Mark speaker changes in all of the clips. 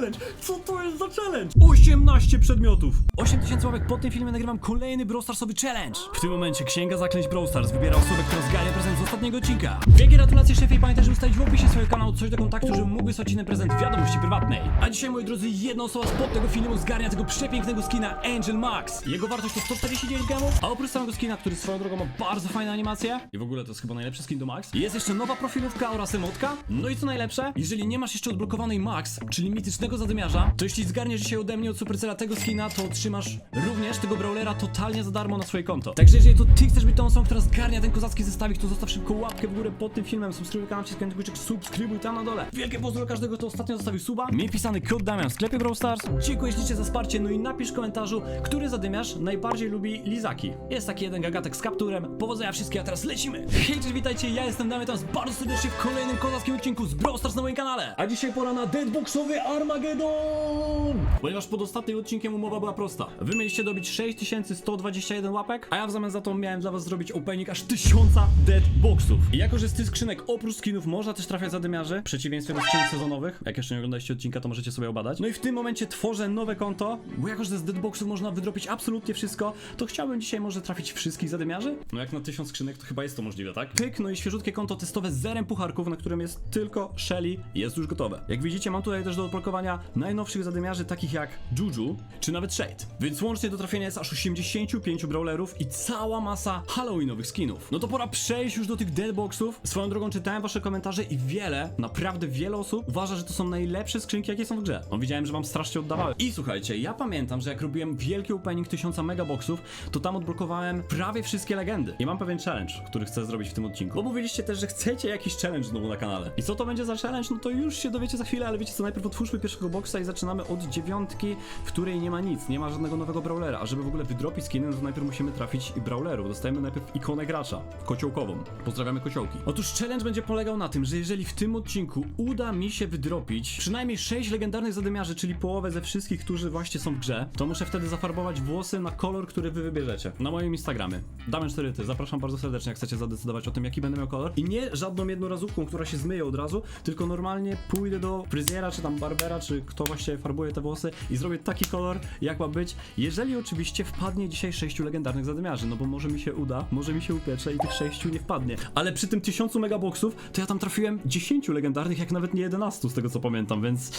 Speaker 1: challenge? Co to jest za challenge? 18 przedmiotów! 8000 łapek po tym filmie nagrywam kolejny Brawl challenge. W tym momencie Księga Zaklęć Brawl Stars wybiera osobę, która zgarnia prezent z ostatniego odcinka. Wielkie gratulacje szefie i pamiętaj, żeby ustalić w opisie swojego kanału coś do kontaktu, żeby mógł wysłać inny prezent wiadomości prywatnej. A dzisiaj, moi drodzy, jedna osoba spod tego filmu zgarnia tego przepięknego skina Angel Max. Jego wartość to 149 gemów, a oprócz samego skina, który swoją drogą ma bardzo fajne animacje i w ogóle to jest chyba najlepszy skin do Max, jest jeszcze nowa profilówka oraz emotka. No i co najlepsze, jeżeli nie masz jeszcze odblokowanej Max, czyli mitycznego zadymiarza, to jeśli zgarniesz dzisiaj ode mnie od Supercella tego skina, to otrzymasz również tego brawlera totalnie za darmo na swoje konto. Także jeżeli to ty chcesz być tą osobą, która zgarnia ten kozacki zestawik, to zostaw szybko łapkę w górę pod tym filmem, subskrybuj kanał, wciskaj guziczek, subskrybuj tam na dole. Wielkie pozdro każdego, kto ostatnio zostawił suba. Miej wpisany kod Damian w sklepie Brawl Stars. Dziękuję ślicznie za wsparcie, no i napisz w komentarzu, który zadymiarz najbardziej lubi lizaki. Jest taki jeden gagatek z kapturem. Powodzenia wszystkie, a teraz lecimy. Hej, cześć, witajcie, ja jestem Damian, teraz bardzo serdecznie w kolejnym kozackim odcinku z Brawl Stars na moim kanale. A dzisiaj pora na Deadboxowy Armageddon! Ponieważ pod ostatnim odcinkiem umowa była prosta. Wy mieliście dobić 6121 łapek, a ja w zamian za to miałem dla was zrobić opening aż 1000 Deadboxów. I jako, że z tych skrzynek oprócz skinów można też trafiać zadymiarzy, w przeciwieństwie do skrzynek sezonowych, jak jeszcze nie oglądaliście odcinka, to możecie sobie obadać. No i w tym momencie tworzę nowe konto, bo jako, że z Deadboxów można wydropić absolutnie wszystko, to chciałbym dzisiaj może trafić wszystkich zadymiarzy? No jak na 1000 skrzynek, to chyba jest to możliwe, tak? Pyk, no i świeżutkie konto testowe z zerem pucharków, na którym jest tylko Shelly, jest już gotowe. Jak widzicie, mam tutaj też do odblokowania najnowszych zadymiarzy, takich jak Juju, czy nawet Shade. Więc łącznie do trafienia jest aż 85 brawlerów i cała masa halloweenowych skinów. No to pora przejść już do tych deadboxów. Swoją drogą czytałem wasze komentarze i wiele, naprawdę wiele osób uważa, że to są najlepsze skrzynki, jakie są w grze. No widziałem, że wam strasznie oddawały. I słuchajcie, ja pamiętam, że jak robiłem wielki opening 1000 megaboxów, to tam odblokowałem prawie wszystkie legendy. I mam pewien challenge, który chcę zrobić w tym odcinku. Bo mówiliście też, że chcecie jakiś challenge znowu na kanale. I co to będzie za challenge? No to już się dowiecie za chwilę, ale wiecie co, najpierw otwórzmy pierwszego boxa i zaczynamy od dziewiątki, w której nie ma nic, nie ma żadnego nowego brawlera. A żeby w ogóle wydropić skiny, no to najpierw musimy trafić i brawlerów. Dostajemy najpierw ikonę gracza, kociołkową. Pozdrawiamy kociołki. Otóż challenge będzie polegał na tym, że jeżeli w tym odcinku uda mi się wydropić przynajmniej 6 legendarnych zadymiarzy, czyli połowę ze wszystkich, którzy właśnie są w grze, to muszę wtedy zafarbować włosy na kolor, który wy wybierzecie. Na moim Instagramie. Damian 4 ty. Zapraszam bardzo serdecznie, jak chcecie zadecydować o tym, jaki będę miał kolor. I nie żadną jednorazówką, która się zmyje od razu, tylko normalnie pójdę do fryzjera, czy tam barbera, czy kto właśnie farbuje te włosy i zrobię taki kolor, jak ma być. Jeżeli oczywiście wpadnie dzisiaj 6 legendarnych zadymiarzy, no bo może mi się uda, może mi się upiecze i tych 6 nie wpadnie. Ale przy tym 1000 megaboxów, to ja tam trafiłem 10 legendarnych, jak nawet nie 11 z tego co pamiętam, więc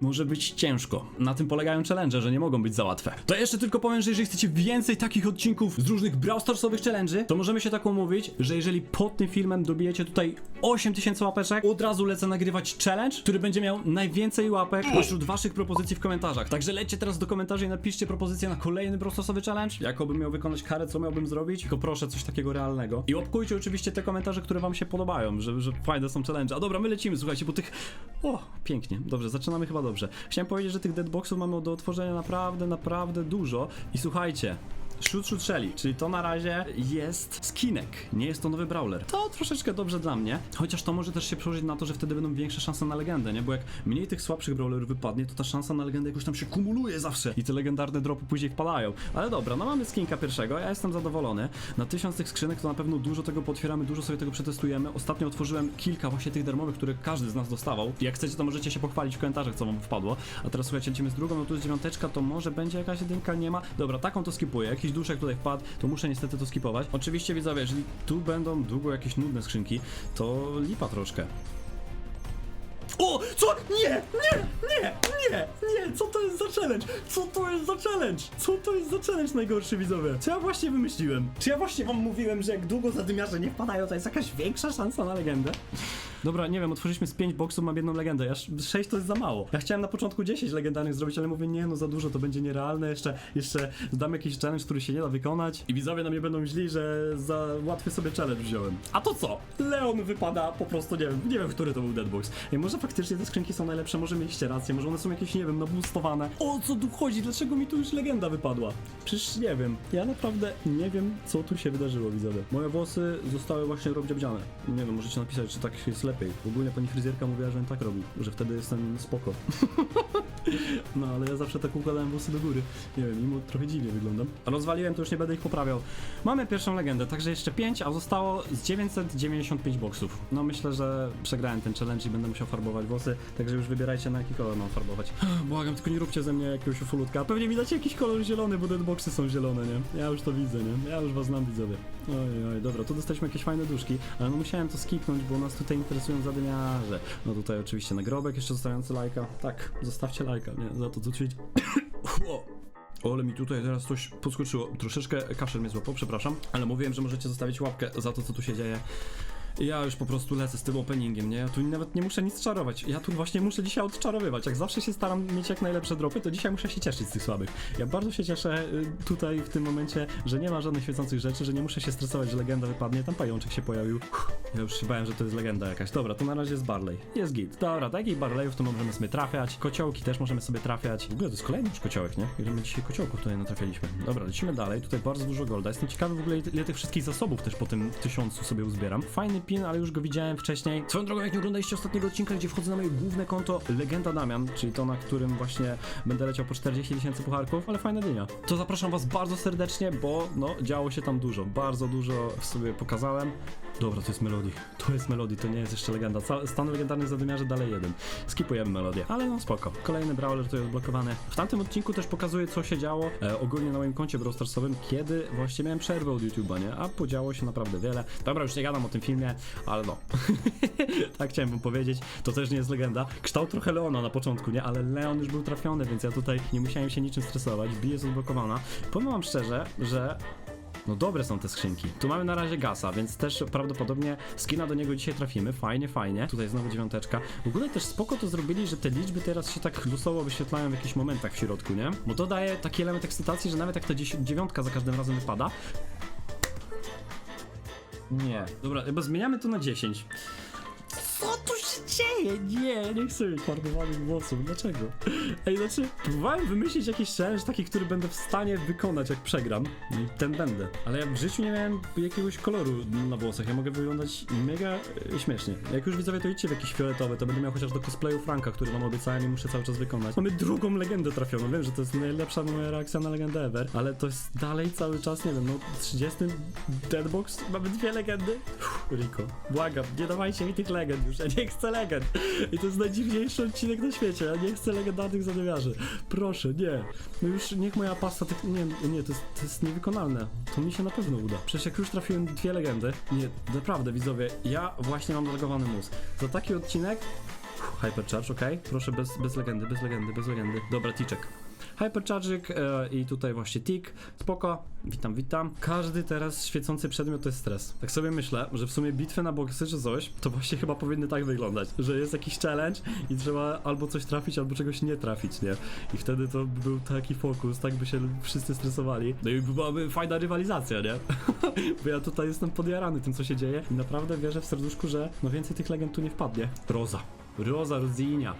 Speaker 1: może być ciężko. Na tym polegają challenge, że nie mogą być za łatwe. To jeszcze tylko powiem, że jeżeli chcecie więcej takich odcinków z różnych Brawl Starsowych challenge, to możemy się tak umówić, że jeżeli pod tym filmem dobijecie tutaj 8000 łapeczek, od razu lecę nagrywać challenge, który będzie miał najwięcej łapek pośród waszych propozycji w komentarzach. Także lećcie teraz do komentarzy i napiszcie propozycję na kolejny Brawl Starsowy challenge, jakobym miał wykonać karę, co miałbym zrobić, tylko proszę coś takiego realnego. I łapkujcie oczywiście te komentarze, które wam się podobają, że, że fajne są challenge. A dobra, my lecimy, słuchajcie, bo tych... O, pięknie. Dobrze, zaczynamy chyba dobrze. Chciałem powiedzieć, że tych deadboxów mamy do otworzenia naprawdę, naprawdę dużo. I słuchajcie, Shoot Shoot Shelly, czyli to na razie jest skinek, nie jest to nowy brawler. To troszeczkę dobrze dla mnie, chociaż to może też się przełożyć na to, że wtedy będą większe szanse na legendę, nie? Bo jak mniej tych słabszych brawlerów wypadnie, to ta szansa na legendę jakoś tam się kumuluje zawsze i te legendarne dropy później wpadają. Ale dobra, no mamy skinka pierwszego, ja jestem zadowolony. Na tysiąc tych skrzynek to na pewno dużo tego potwieramy, dużo sobie tego przetestujemy. Ostatnio otworzyłem kilka właśnie tych darmowych, które każdy z nas dostawał. Jak chcecie, to możecie się pochwalić w komentarzach, co wam wpadło. A teraz słuchajcie, lecimy z drugą, no tu jest dziewiąteczka, to może będzie jakaś jedynka, nie ma. Dobra, taką to skipuję. Jakiś duszek tutaj wpadł, to muszę niestety to skipować. Oczywiście widzowie, jeżeli tu będą długo jakieś nudne skrzynki, to lipa troszkę. O! Co? Nie! Nie! Nie! Nie! Nie! Co to jest za challenge? Co to jest za challenge? Co to jest za challenge najgorszy widzowie? Co ja właśnie wymyśliłem? Czy ja właśnie wam mówiłem, że jak długo zadymiarze nie wpadają, to jest jakaś większa szansa na legendę? Dobra, nie wiem, otworzyliśmy z 5 boksów, mam jedną legendę. Ja 6 to jest za mało. Ja chciałem na początku 10 legendarnych zrobić, ale mówię, nie no, za dużo, to będzie nierealne. Jeszcze, jeszcze dam jakiś challenge, który się nie da wykonać. I widzowie na mnie będą źli, że za łatwy sobie challenge wziąłem. A to co? Leon wypada po prostu, nie wiem, nie wiem, który to był deadbox. Ej, może faktycznie te skrzynki są najlepsze, może mieliście rację, może one są jakieś, nie wiem, naboostowane. O co tu chodzi? Dlaczego mi tu już legenda wypadła? Przecież nie wiem. Ja naprawdę nie wiem, co tu się wydarzyło, widzowie. Moje włosy zostały właśnie robdziabdziane. Nie wiem, możecie napisać, czy tak jest lepiej lepiej. Ogólnie pani fryzjerka mówiła, że on tak robi, że wtedy jestem spoko. No, ale ja zawsze tak układałem włosy do góry. Nie wiem, mimo trochę dziwnie wyglądam. Rozwaliłem, to już nie będę ich poprawiał. Mamy pierwszą legendę, także jeszcze 5, a zostało z 995 boksów. No myślę, że przegrałem ten challenge i będę musiał farbować włosy, także już wybierajcie na jaki kolor mam farbować. Błagam, tylko nie róbcie ze mnie jakiegoś ufolutka. Pewnie mi dacie jakiś kolor zielony, bo te boksy są zielone, nie? Ja już to widzę, nie? Ja już was znam, widzowie. Oj, oj, dobra, tu dostaliśmy jakieś fajne duszki, ale no musiałem to skipnąć, bo nas tutaj interesują zadymiarze. No tutaj oczywiście nagrobek jeszcze zostawiający lajka. Tak, zostawcie lajka, nie? Za to, co tu się... O, ale mi tutaj teraz coś podskoczyło. Troszeczkę kaszel mnie złapał, przepraszam. Ale mówiłem, że możecie zostawić łapkę za to, co tu się dzieje. Ja już po prostu lecę z tym openingiem, nie? Ja tu nawet nie muszę nic czarować. Ja tu właśnie muszę dzisiaj odczarowywać. Jak zawsze się staram mieć jak najlepsze dropy, to dzisiaj muszę się cieszyć z tych słabych. Ja bardzo się cieszę y, tutaj w tym momencie, że nie ma żadnych świecących rzeczy, że nie muszę się stresować, że legenda wypadnie. Tam pajączek się pojawił. Ja już się bałem, że to jest legenda jakaś. Dobra, to na razie jest Barley. Jest git. Dobra, takich Barleyów to możemy sobie trafiać. Kociołki też możemy sobie trafiać. W ogóle to jest kolejny już kociołek, nie? Ile my dzisiaj kociołków tutaj natrafialiśmy. Dobra, lecimy dalej. Tutaj bardzo dużo golda. Jestem ciekawy w ogóle, ile tych wszystkich zasobów też po tym tysiącu sobie uzbieram. Fajny pin, ale już go widziałem wcześniej. Swoją drogą, jak nie oglądaliście ostatniego odcinka, gdzie wchodzę na moje główne konto Legenda Damian, czyli to, na którym właśnie będę leciał po 40 tysięcy pucharków, ale fajna dynia. To zapraszam was bardzo serdecznie, bo no, działo się tam dużo. Bardzo dużo sobie pokazałem. Dobra, to jest Melody. To jest Melody, to nie jest jeszcze legenda. Stan legendarny zadymiarze dalej jeden. Skipujemy melodię, ale no spoko. Kolejny brawler tu jest blokowany. W tamtym odcinku też pokazuję, co się działo e, ogólnie na moim koncie Brawl Starsowym, kiedy właśnie miałem przerwę od YouTube'a, nie? A podziało się naprawdę wiele. Dobra, już nie gadam o tym filmie, ale no. tak chciałem wam powiedzieć. To też nie jest legenda. Kształt trochę Leona na początku, nie? Ale Leon już był trafiony, więc ja tutaj nie musiałem się niczym stresować. Bije jest odblokowana. Powiem wam szczerze, że no dobre są te skrzynki. Tu mamy na razie gasa, więc też prawdopodobnie skina do niego dzisiaj trafimy. Fajnie, fajnie. Tutaj znowu dziewiąteczka. W ogóle też spoko to zrobili, że te liczby teraz się tak losowo wyświetlają w jakichś momentach w środku, nie? Bo to daje taki element ekscytacji, że nawet jak ta dziewiątka za każdym razem wypada. Nie. Dobra, chyba zmieniamy to na 10. Co tu się dzieje? Nie, nie chcę mieć farbowanych włosów. Dlaczego? Ej, znaczy, próbowałem wymyślić jakiś challenge taki, który będę w stanie wykonać, jak przegram. I ten będę. Ale ja w życiu nie miałem jakiegoś koloru na włosach. Ja mogę wyglądać mega e, śmiesznie. Jak już widzowie to idźcie w jakiś fioletowy, to będę miał chociaż do cosplayu Franka, który wam obiecałem i muszę cały czas wykonać. Mamy drugą legendę trafioną. Wiem, że to jest najlepsza moja reakcja na legendę ever, ale to jest dalej cały czas, nie wiem, no 30 Deadbox, mamy dwie legendy. Uff, Rico, błagam, nie dawajcie mi tych legend już, ja nie chcę legend. I to jest najdziwniejszy odcinek na świecie, ja nie chcę legendarnych zadymiarzy. Proszę, nie. No już niech moja pasta, tych, nie, nie, to jest, to jest niewykonalne. To mi się na pewno uda. Przecież jak już trafiłem dwie legendy, nie, naprawdę widzowie, ja właśnie mam zalegowany mózg. Za taki odcinek Hypercharge, ok? Proszę bez, bez legendy, bez legendy, bez legendy. Dobra, ticzek. Hypercharging e, i tutaj właśnie tick. Spoko. Witam, witam. Każdy teraz świecący przedmiot to jest stres. Tak sobie myślę, że w sumie bitwy na boksy czy coś, to właśnie chyba powinny tak wyglądać, że jest jakiś challenge i trzeba albo coś trafić, albo czegoś nie trafić, nie? I wtedy to by był taki fokus, tak by się wszyscy stresowali. No i byłaby fajna rywalizacja, nie? Bo ja tutaj jestem podjarany tym, co się dzieje i naprawdę wierzę w serduszku, że no więcej tych legend tu nie wpadnie. Roza. Roza Rozinia.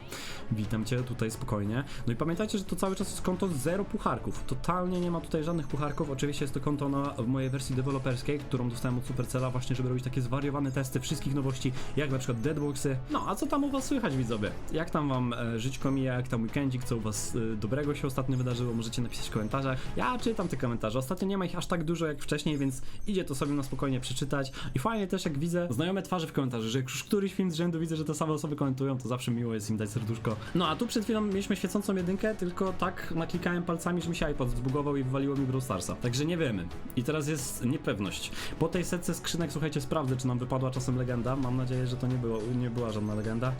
Speaker 1: Witam cię tutaj spokojnie. No i pamiętajcie, że to cały czas jest konto zero pucharków. Totalnie nie ma tutaj żadnych pucharków. Oczywiście jest to konto na, w mojej wersji deweloperskiej, którą dostałem od Supercella właśnie, żeby robić takie zwariowane testy wszystkich nowości, jak na przykład Deadboxy. No, a co tam u was słychać, widzowie? Jak tam wam e, żyćko mija, jak tam weekendzik, co u was e, dobrego się ostatnio wydarzyło? Możecie napisać w komentarzach. Ja czytam te komentarze. Ostatnio nie ma ich aż tak dużo jak wcześniej, więc idzie to sobie na spokojnie przeczytać. I fajnie też, jak widzę znajome twarze w komentarzach, że już któryś film z rzędu widzę, że te same osoby komentują, to zawsze miło jest im dać serduszko. No a tu przed chwilą mieliśmy świecącą jedynkę, tylko tak naklikałem palcami, że mi się iPod zbugował i wywaliło mi Brawl Starsa. Także nie wiemy. I teraz jest niepewność. Po tej setce skrzynek, słuchajcie, sprawdzę, czy nam wypadła czasem legenda. Mam nadzieję, że to nie, było, nie była żadna legenda.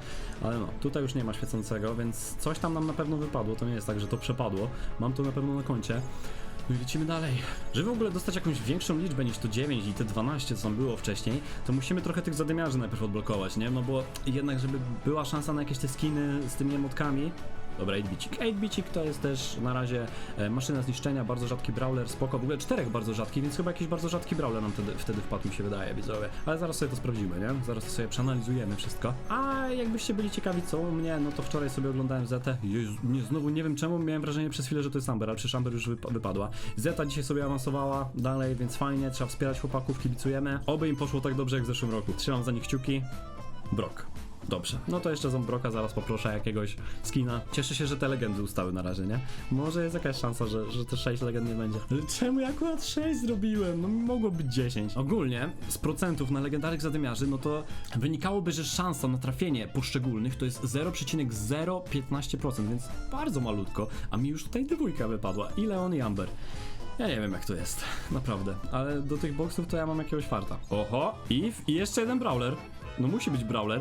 Speaker 1: Ale no, tutaj już nie ma świecącego, więc coś tam nam na pewno wypadło. To nie jest tak, że to przepadło. Mam to na pewno na koncie. I lecimy dalej. Żeby w ogóle dostać jakąś większą liczbę niż to 9 i te 12, co tam było wcześniej, to musimy trochę tych zadymiarzy najpierw odblokować, nie? No bo jednak, żeby była szansa na jakieś te skiny z tymi emotkami, Dobra, 8-bicik. 8-bicik to jest też na razie e, maszyna zniszczenia, bardzo rzadki brawler, spoko. W ogóle czterech bardzo rzadkich, więc chyba jakiś bardzo rzadki brawler nam wtedy, wtedy wpadł, mi się wydaje, widzowie. Ale zaraz sobie to sprawdzimy, nie? Zaraz to sobie przeanalizujemy wszystko. A jakbyście byli ciekawi, co u mnie, no to wczoraj sobie oglądałem Zetę. Nie, znowu nie wiem czemu, miałem wrażenie przez chwilę, że to jest Amber, ale przecież Amber już wypa- wypadła. Zeta dzisiaj sobie awansowała dalej, więc fajnie, trzeba wspierać chłopaków, kibicujemy. Oby im poszło tak dobrze jak w zeszłym roku. Trzymam za nich kciuki. Brok. Dobrze, no to jeszcze Zombroka zaraz poproszę jakiegoś skina. Cieszę się, że te legendy ustały na razie, nie? Może jest jakaś szansa, że, że te 6 legend nie będzie. Ale czemu ja akurat 6 zrobiłem? No mogło być 10. Ogólnie z procentów na legendarnych zadymiarzy, no to wynikałoby, że szansa na trafienie poszczególnych to jest 0,015%, więc bardzo malutko, a mi już tutaj dwójka wypadła. I Leon i Amber. Ja nie wiem jak to jest, naprawdę, ale do tych boksów to ja mam jakiegoś farta. Oho, Eve i jeszcze jeden brawler. No musi być brawler.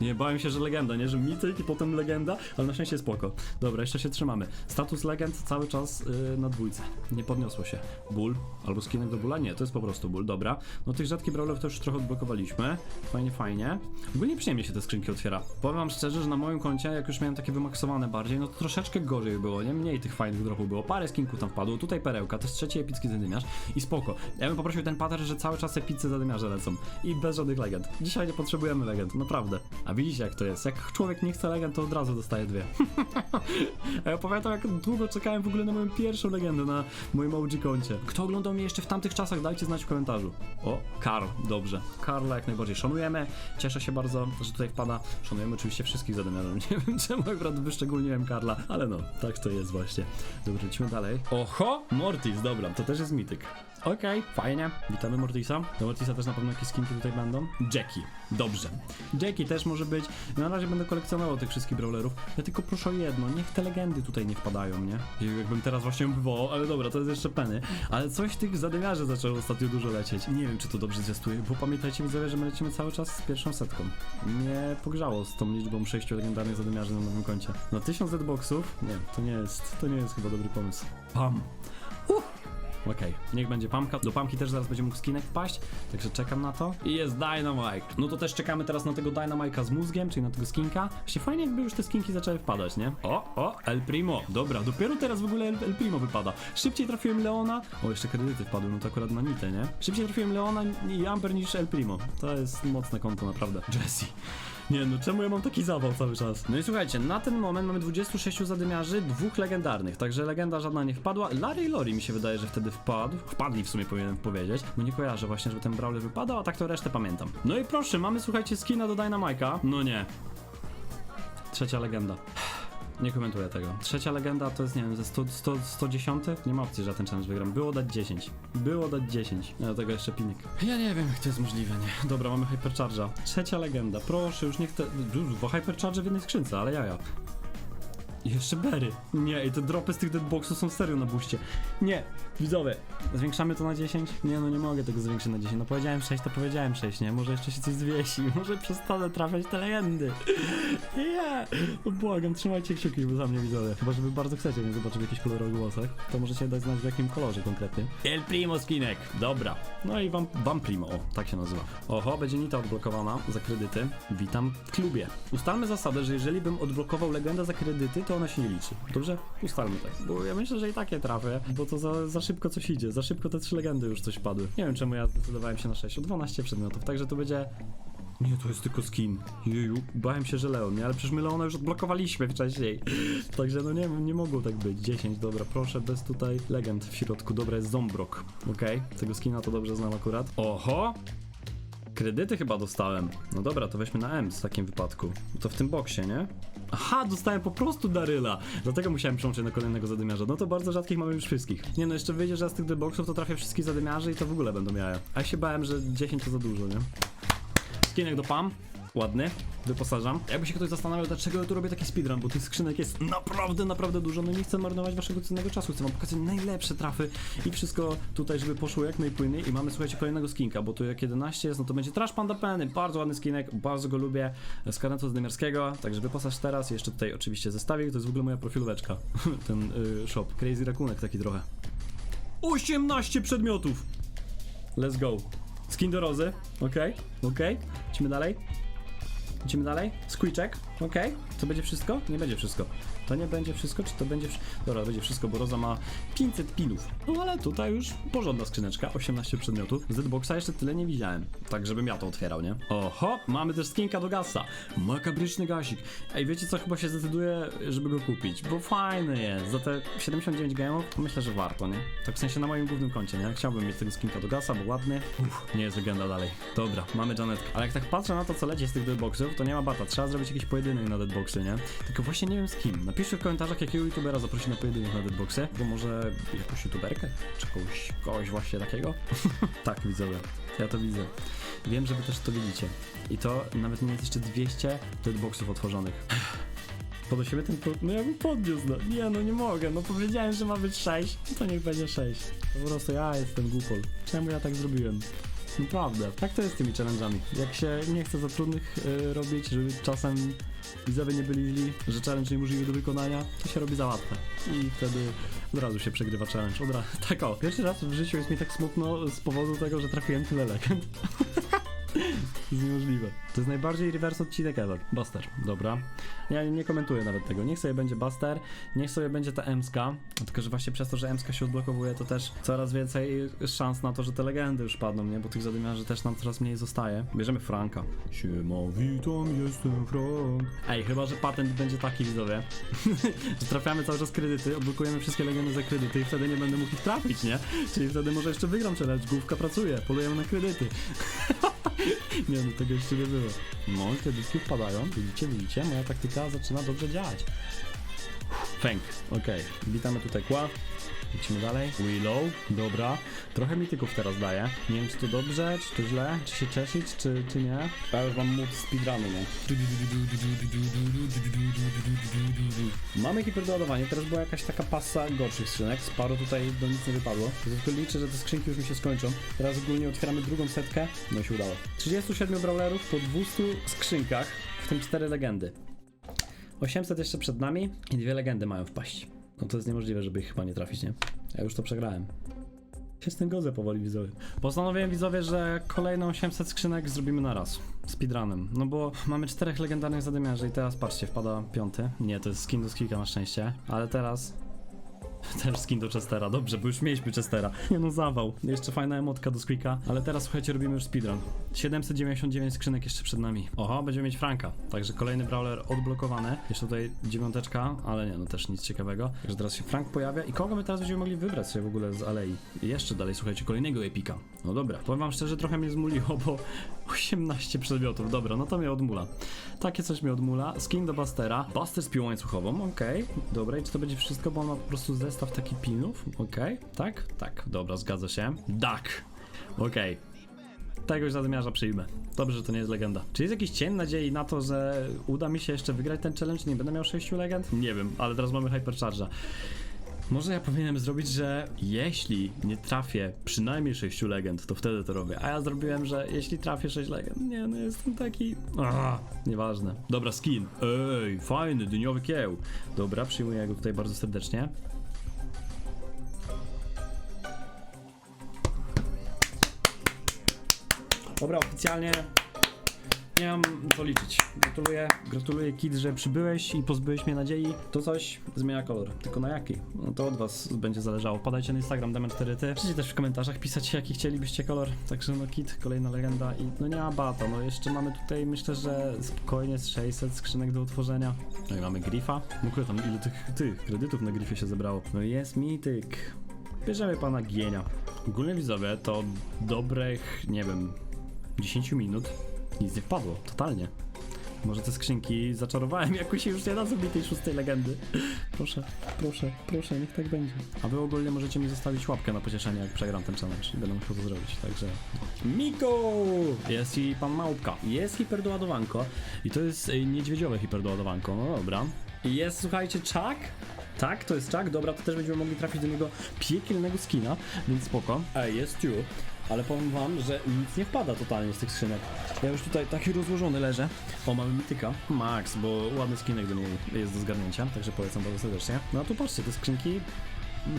Speaker 1: Nie, bałem się, że legenda, nie? Że mityk i potem legenda, ale na szczęście spoko. Dobra, jeszcze się trzymamy. Status legend cały czas yy, na dwójce. Nie podniosło się. Ból albo skinek do bóla? Nie, to jest po prostu ból, dobra. No tych rzadkich brawlerów to już trochę odblokowaliśmy. Fajnie, fajnie. Ogólnie przyjemnie się te skrzynki otwiera. Powiem wam szczerze, że na moim koncie, jak już miałem takie wymaksowane bardziej, no to troszeczkę gorzej było, nie? Mniej tych fajnych dropów było. Parę skinków tam wpadło, tutaj perełka, to jest trzeci epicki zadymiarz i spoko. Ja bym poprosił ten pattern, że cały czas epiccy zadymiarze lecą. I bez żadnych legend. Dzisiaj nie potrzebujemy legend, naprawdę. A widzicie jak to jest? Jak człowiek nie chce legend, to od razu dostaje dwie. A ja pamiętam jak długo czekałem w ogóle na moją pierwszą legendę na moim OG koncie. Kto oglądał mnie jeszcze w tamtych czasach, dajcie znać w komentarzu. O, Karl, dobrze. Karla jak najbardziej szanujemy. Cieszę się bardzo, że tutaj wpada. Szanujemy oczywiście wszystkich zadymiarzy. Nie wiem czemu akurat wyszczególniłem Karla, ale no, tak to jest właśnie. Dobra, lecimy dalej. Oho, Mortis, dobra, to też jest mityk. Okej, fajnie. Witamy Mortisa. Do Mortisa też na pewno jakieś skinki tutaj będą. Jackie, dobrze. Jackie też może być. Na razie będę kolekcjonował tych wszystkich brawlerów. Ja tylko proszę o jedno, niech te legendy tutaj nie wpadają, nie? Jakbym teraz właśnie wywołał, ale dobra, to jest jeszcze peny. Ale coś tych zadymiarzy zaczęło ostatnio dużo lecieć. Nie wiem, czy to dobrze zwiastuje, bo pamiętajcie widzowie, że my lecimy cały czas z pierwszą setką. Mnie pogrzało z tą liczbą sześciu legendarnych zadymiarzy na moim koncie. Na 1000 Z-boxów? Nie, to nie jest, to nie jest chyba dobry pomysł. Pam. Okej, niech będzie pamka. Do pamki też zaraz będzie mógł skinek wpaść, także czekam na to. I jest Dynamite. No to też czekamy teraz na tego Dynamite'a z mózgiem, czyli na tego skinka. Właśnie fajnie jakby już te skinki zaczęły wpadać, nie? O, o, El Primo. Dobra, dopiero teraz w ogóle El, El Primo wypada. Szybciej trafiłem Leona. O, jeszcze kredyty wpadły, no to akurat na nitę, nie? Szybciej trafiłem Leona i Amber niż El Primo. To jest mocne konto, naprawdę. Jesse. Nie no, czemu ja mam taki zawał cały czas? No i słuchajcie, na ten moment mamy 26 zadymiarzy, dwóch legendarnych, także legenda żadna nie wpadła. Larry i Lori mi się wydaje, że wtedy wpadł. Wpadli w sumie powinienem powiedzieć, bo nie kojarzę właśnie, żeby ten brawler wypadał, a tak to resztę pamiętam. No i proszę, mamy słuchajcie skina do Dynamike'a. No nie. Trzecia legenda. Nie komentuję tego. Trzecia legenda to jest, nie wiem, ze 100, 100, 110? Nie ma opcji, że ten challenge wygram. Było dać 10. Było dać 10. Ja do tego jeszcze pinik. Ja nie wiem, jak to jest możliwe, nie? Dobra, mamy Hypercharge'a. Trzecia legenda. Proszę, już niech te... Dwa Hypercharge w jednej skrzynce, ale jaja. I Jeszcze bery. Nie, i te dropy z tych deadboxów są serio na buście. Nie, widzowie, zwiększamy to na 10? Nie, no nie mogę tego zwiększyć na 10. No powiedziałem 6, to powiedziałem 6, nie? Może jeszcze się coś zwiesi, może przestanę trafiać te legendy. Nie, no błagam, trzymajcie kciuki bo za mnie widzowie. Chyba, że wy bardzo chcecie mnie zobaczyć w jakichś kolorowych głosach, to możecie dać znać w jakim kolorze konkretnie. El Primo skinek, dobra. No i wam, wam Primo, o, tak się nazywa. Oho, będzie nita odblokowana za kredyty. Witam w klubie. Ustalmy zasadę, że jeżeli bym odblokował legendę za kredyty, to ona się nie liczy. Dobrze? Ustalmy tak. Bo ja myślę, że i tak je trafię, bo to za, za szybko coś idzie. Za szybko te trzy legendy już coś padły. Nie wiem, czemu ja zdecydowałem się na 6. O 12 przedmiotów, także to będzie nie, to jest tylko skin. Jeju, bałem się, że Leon, nie? Ale przecież my Leona już odblokowaliśmy wcześniej. Także no nie, nie mogło tak być. 10, dobra, proszę, bez tutaj legend w środku. Dobra, jest Zombrok. Okej, tego skina to dobrze znam akurat. Oho! Kredyty chyba dostałem. No dobra, to weźmy na M w takim wypadku. To w tym boksie, nie? Aha, dostałem po prostu Daryla. Dlatego musiałem przełączyć na kolejnego zadymiarza. No to bardzo rzadkich mamy już wszystkich. Nie no, jeszcze wyjdzie, że z tych boxów to trafię wszystkich zadymiarzy i to w ogóle będą jaja. A ja się bałem, że 10 to za dużo, nie? Skinek do PAM. Ładny, wyposażam. Jakby się ktoś zastanawiał, dlaczego ja tu robię taki speedrun, bo tych skrzynek jest naprawdę, naprawdę dużo. No nie chcę marnować waszego cennego czasu. Chcę wam pokazać najlepsze trafy i wszystko tutaj, żeby poszło jak najpłynniej. I mamy, słuchajcie, kolejnego skinka, bo tu jak 11 jest, no to będzie Trash Panda Penny. Bardzo ładny skinek, bardzo go lubię. Z Karentu Zdymiarskiego, także wyposaż teraz. Jeszcze tutaj oczywiście zestawik, to jest w ogóle moja profilóweczka. Ten y, shop. Crazy Rakunek taki trochę. 18 przedmiotów! Let's go. Skin do rozy, okej, okej. Idźmy dalej. Lecimy dalej. Squeaczek, okej. To będzie wszystko? Nie będzie wszystko. To nie będzie wszystko, czy to będzie... Dobra, będzie wszystko, bo Roza ma 500 pinów. No ale tutaj już porządna skrzyneczka, 18 przedmiotów. Zboxa jeszcze tyle nie widziałem. Tak, żebym ja to otwierał, nie? Oho, mamy też skinka do gasa. Makabryczny gasik. Ej, wiecie co, chyba się zdecyduję, żeby go kupić, bo fajny jest. Za te 79 gemów myślę, że warto, nie? Tak w sensie na moim głównym koncie, nie? Chciałbym mieć tego skinka do gasa, bo ładny. Uff, nie jest legenda dalej. Dobra, mamy Janetkę. Ale jak tak patrzę na to, co leci z tych deadboxów, to nie ma bata. Trzeba zrobić jakiś pojedynek na deadboxy, nie? Tylko właśnie nie wiem z kim. Napiszcie w komentarzach, jakiego youtubera zaprosi na pojedynek na deadboxy, bo może jakąś youtuberkę? Czy kogoś, kogoś właśnie takiego? tak, widzowie. Ja to widzę. Wiem, że wy też to widzicie. I to nawet nie jest jeszcze 200 deadboxów otworzonych. Podnosimy ten punkt. No ja bym podniósł, no. Nie, no nie mogę. No powiedziałem, że ma być 6. To niech będzie 6. Po prostu ja jestem głupol. Czemu ja tak zrobiłem? Naprawdę. Tak to jest z tymi challenge'ami. Jak się nie chce za trudnych y, robić, żeby czasem widzowie nie byli źli, że challenge niemożliwy do wykonania, to się robi za łatwe. I wtedy od razu się przegrywa challenge. Od razu. Tak o. Pierwszy raz w życiu jest mi tak smutno z powodu tego, że trafiłem tyle legend. To jest niemożliwe. To jest najbardziej reverse odcinek ever. Buster, dobra. Ja nie komentuję nawet tego. Niech sobie będzie Buster, niech sobie będzie ta Emska. Tylko, że właśnie przez to, że Emska się odblokowuje, to też coraz więcej szans na to, że te legendy już padną, nie? Bo tych zadymiarzy też nam coraz mniej zostaje. Bierzemy Franka. Siema, witam, jestem Frank. Ej, chyba, że patent będzie taki, widzowie. że trafiamy cały czas kredyty, odblokujemy wszystkie legendy za kredyty i wtedy nie będę mógł ich trafić, nie? Czyli wtedy może jeszcze wygram challenge, główka pracuje, polujemy na kredyty. Nie no, tego jeszcze nie było. No, te dyski wpadają. Widzicie, widzicie? Moja taktyka zaczyna dobrze działać. Fęk, okej. Witamy tutaj kła. Lecimy dalej. Willow, dobra. Trochę mityków teraz daje. Nie wiem, czy to dobrze, czy to źle, czy się cieszyć, czy, czy nie. Ja już mam mód speedrunu, nie? Mamy hiperdoładowanie, teraz była jakaś taka pasa gorszych skrzynek, z paru tutaj do nic nie wypadło. Tylko liczę, że te skrzynki już mi się skończą. Teraz ogólnie otwieramy drugą setkę, no się udało. 37 brawlerów po 200 skrzynkach, w tym 4 legendy. 800 jeszcze przed nami i dwie legendy mają wpaść. No to jest niemożliwe, żeby ich chyba nie trafić, nie? Ja już to przegrałem. Się z tym godzę powoli widzowie. Postanowiłem widzowie, że kolejne 800 skrzynek zrobimy na raz. Speedrunem. No bo mamy czterech legendarnych zadymiarzy i teraz patrzcie, wpada piąty. Nie, to jest skin do skika na szczęście. Ale teraz też skin do Chestera, dobrze, bo już mieliśmy Chestera. Nie no, zawał. Jeszcze fajna emotka do Squeaka. Ale teraz słuchajcie, robimy już speedrun. 799 skrzynek jeszcze przed nami. Oho, będziemy mieć Franka. Także kolejny brawler odblokowany. Jeszcze tutaj dziewiąteczka, ale nie, no też nic ciekawego. Także teraz się Frank pojawia. I kogo my teraz będziemy mogli wybrać sobie w ogóle z alei? I jeszcze dalej, słuchajcie, kolejnego epika. No dobra, powiem wam szczerze, trochę mnie zmuliło, bo 18 przedmiotów. Dobra, no to mnie odmula. Takie coś mnie odmula. Skin do Bustera. Buster z piłą łańcuchową, okej. Dobra, i czy to będzie wszystko, bo on ma po prostu zestaw takich pinów? Okej, tak? Tak, dobra, zgadza się. Duck. Okej. Tegoś zadymiarza przyjmę. Dobrze, że to nie jest legenda. Czy jest jakiś cień nadziei na to, że uda mi się jeszcze wygrać ten challenge? Nie będę miał 6 legend? Nie wiem, ale teraz mamy Hypercharge'a. Może ja powinienem zrobić, że jeśli nie trafię przynajmniej 6 legend, to wtedy to robię. A ja zrobiłem, że jeśli trafię 6 legend. Nie, no jestem taki. Ah, nieważne. Dobra, skin. Ej, fajny, dyniowy kieł. Dobra, przyjmuję go tutaj bardzo serdecznie. Dobra, oficjalnie nie mam co liczyć. Gratuluję, gratuluję Kid, że przybyłeś i pozbyłeś mnie nadziei. To coś zmienia kolor. Tylko na jaki? No to od was będzie zależało. Podajcie na Instagram Damian4ty. Możecie też w komentarzach pisać jaki chcielibyście kolor. Także no Kid, kolejna legenda i no nie ma bata. No jeszcze mamy tutaj myślę, że spokojnie z 600 skrzynek do utworzenia. No i mamy Grifa. No kurde, tam ile tych, tych kredytów na Grifie się zebrało. No jest mityk. Bierzemy pana Gienia. Ogólnie widzowie to dobrych, nie wiem, 10 minut nic nie wpadło, totalnie. Może te skrzynki zaczarowałem jakoś już nie dadzą mi tej szóstej legendy. Proszę, proszę, proszę, niech tak będzie. A wy ogólnie możecie mi zostawić łapkę na pocieszenie, jak przegram ten challenge. Będę musiał to zrobić, także... Miko! Jest i pan Małpka. Jest hiperdoładowanko. I to jest y, niedźwiedziowe hiperdoładowanko, no dobra. I jest, słuchajcie, czak. Tak, to jest czak, dobra, to też będziemy mogli trafić do niego piekielnego skina, więc spoko. Ej, jest tu. Ale powiem wam, że nic nie wpada totalnie z tych skrzynek. Ja już tutaj taki rozłożony leżę. O, mamy mityka. Max, bo ładny skinek do niej jest do zgarnięcia, także polecam bardzo serdecznie. No a tu patrzcie, te skrzynki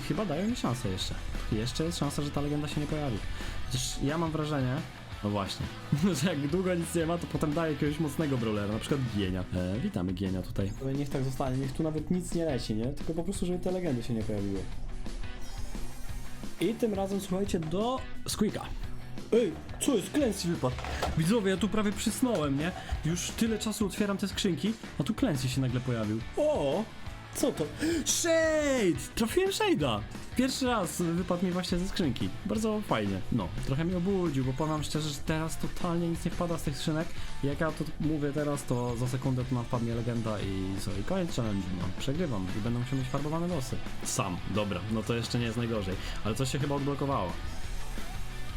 Speaker 1: chyba dają mi szansę jeszcze. Jeszcze jest szansa, że ta legenda się nie pojawi. Chociaż ja mam wrażenie, No właśnie. że jak długo nic nie ma, to potem daje jakiegoś mocnego brawlera, na przykład Gienia. E, witamy Gienia tutaj. Niech tak zostanie, niech tu nawet nic nie leci, nie? Tylko po prostu, żeby te legendy się nie pojawiły. I tym razem słuchajcie do Squeaka. Ej, co jest? Clancy wypadł. Widzowie, ja tu prawie przysnąłem, nie? Już tyle czasu otwieram te skrzynki, a tu Clancy się nagle pojawił. O! Co to? Shade! Trafiłem Shade'a! Pierwszy raz wypadł mi właśnie ze skrzynki. Bardzo fajnie. No, trochę mnie obudził, bo powiem szczerze, że teraz totalnie nic nie wpada z tych skrzynek. Jak ja to mówię teraz, to za sekundę tu nam wpadnie legenda i co? I koniec challenge. No, przegrywam i będę musiał mieć farbowane losy. Sam, dobra, no to jeszcze nie jest najgorzej. Ale coś się chyba odblokowało.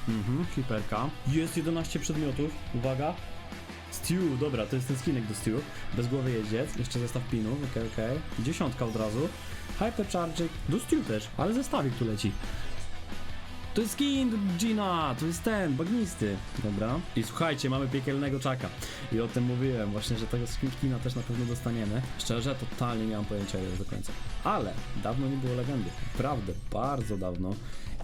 Speaker 1: Mhm, hiperka. Jest 11 przedmiotów. Uwaga. Stew, dobra, to jest ten skinek do Stew. Bezgłowy jeździec, jeszcze zestaw pinów, okej, okej. Dziesiątka od razu. Hypercharging, do Stew też, ale zestawik tu leci. To jest skin Gina, to jest ten, bagnisty. Dobra. I słuchajcie, mamy piekielnego czaka. I o tym mówiłem, właśnie, że tego skina też na pewno dostaniemy. Szczerze, totalnie nie mam pojęcia ile do końca. Ale dawno nie było legendy. Naprawdę, bardzo dawno.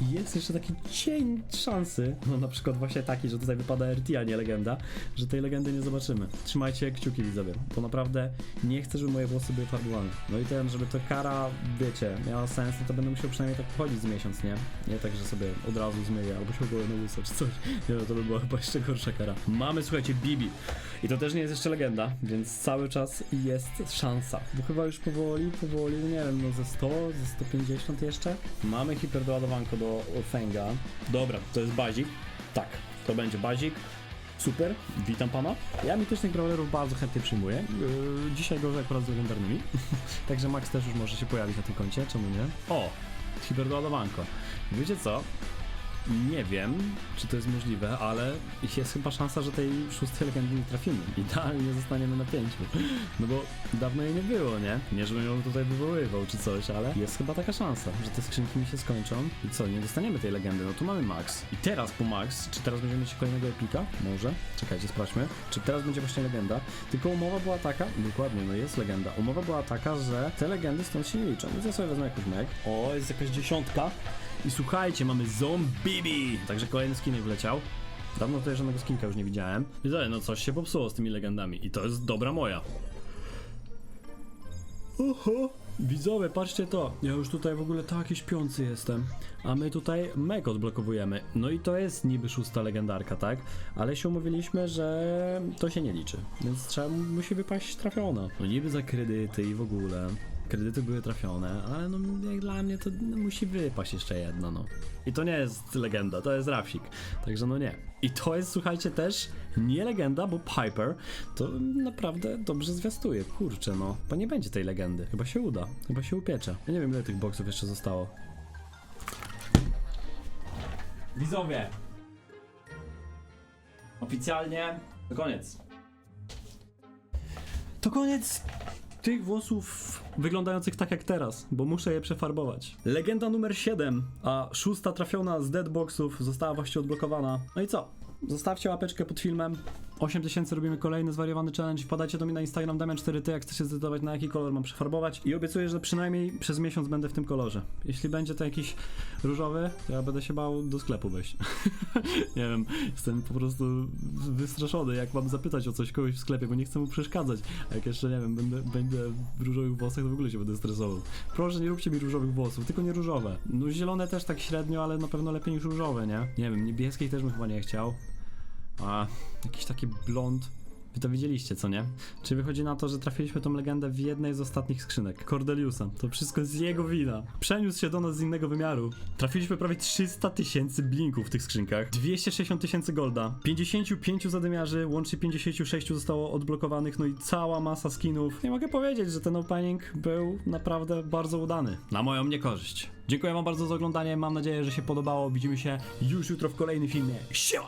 Speaker 1: I jest jeszcze taki cień szansy, no na przykład właśnie taki, że tutaj wypada RT, a nie legenda, że tej legendy nie zobaczymy. Trzymajcie kciuki widzowie, bo naprawdę nie chcę, żeby moje włosy były farbowane. No i ten, żeby to kara, wiecie, miała sens, no to będę musiał przynajmniej tak chodzić z miesiąc, nie? Nie tak, że sobie od razu zmyję, albo się ogolę na czy coś. Nie no, to by była chyba jeszcze gorsza kara. Mamy, słuchajcie, Bibi. I to też nie jest jeszcze legenda, więc cały czas jest szansa. Bo chyba już powoli, powoli, nie wiem, no ze 100, ze 150 jeszcze. Mamy hiperdoładowanko do Fenga. Dobra, to jest bazik. Tak, to będzie bazik. Super, witam pana. Ja mitycznych brawlerów bardzo chętnie przyjmuję. Yy, dzisiaj gorzej akurat z legendarnymi. Także Max też już może się pojawić na tym koncie, czemu nie? O, hiperdoładowanko. Wiecie co? Nie wiem, czy to jest możliwe, ale jest chyba szansa, że tej szóstej legendy nie trafimy. Idealnie zostaniemy na pięciu. No bo dawno jej nie było, nie? Nie, żebym ją tutaj wywoływał czy coś, ale jest chyba taka szansa, że te skrzynki mi się skończą i co, nie dostaniemy tej legendy. No tu mamy Max. I teraz po Max, czy teraz będziemy mieć kolejnego epika? Może. Czekajcie, sprawdźmy. Czy teraz będzie właśnie legenda? Tylko umowa była taka, dokładnie, no jest legenda. Umowa była taka, że te legendy stąd się nie liczą. Więc ja sobie wezmę jakiś meg. O, jest jakaś dziesiątka. I słuchajcie, mamy Zombie! Także kolejny skinek wleciał. Dawno tutaj żadnego skinka już nie widziałem. Dalej, no coś się popsuło z tymi legendami. I to jest dobra moja. Oho! Widzowie, patrzcie to. Ja już tutaj w ogóle taki śpiący jestem. A my tutaj meg odblokowujemy. No i to jest niby szósta legendarka, tak? Ale się umówiliśmy, że to się nie liczy. Więc trzeba, musi wypaść trafiona. No niby za kredyty i w ogóle. Kredyty były trafione, ale no jak dla mnie to no, musi wypaść jeszcze jedno, no. I to nie jest legenda, to jest Rafsik. Także no nie. I to jest, słuchajcie, też nie legenda, bo Piper to naprawdę dobrze zwiastuje. Kurczę, no. Bo nie będzie tej legendy. Chyba się uda. Chyba się upiecze. Ja nie wiem, ile tych boksów jeszcze zostało. Widzowie! Oficjalnie to koniec. To koniec tych włosów wyglądających tak jak teraz, bo muszę je przefarbować. Legenda numer 7, a szósta trafiona z deadboxów została właśnie odblokowana. No i co? Zostawcie łapeczkę pod filmem. 8000 robimy kolejny zwariowany challenge. Wpadajcie do mnie na Instagram Damian4T, jak chcecie zdecydować na jaki kolor mam przefarbować. I obiecuję, że przynajmniej przez miesiąc będę w tym kolorze. Jeśli będzie to jakiś różowy, to ja będę się bał do sklepu wejść. nie wiem, jestem po prostu wystraszony, jak mam zapytać o coś kogoś w sklepie, bo nie chcę mu przeszkadzać. A jak jeszcze, nie wiem, będę, będę w różowych włosach, to w ogóle się będę stresował. Proszę, nie róbcie mi różowych włosów, tylko nie różowe. No zielone też tak średnio, ale na pewno lepiej niż różowe, nie? Nie wiem, niebieskich też bym chyba nie chciał. A, jakiś taki blond. Wy to widzieliście, co nie? Czy wychodzi na to, że trafiliśmy tą legendę w jednej z ostatnich skrzynek? Cordeliusa. To wszystko z jego wina. Przeniósł się do nas z innego wymiaru. Trafiliśmy prawie 300 tysięcy blinków w tych skrzynkach. 260 tysięcy golda. 55 zadymiarzy, łącznie 56 zostało odblokowanych, no i cała masa skinów. Nie mogę powiedzieć, że ten opening był naprawdę bardzo udany. Na moją niekorzyść. Dziękuję wam bardzo za oglądanie, mam nadzieję, że się podobało. Widzimy się już jutro w kolejnym filmie. Siema!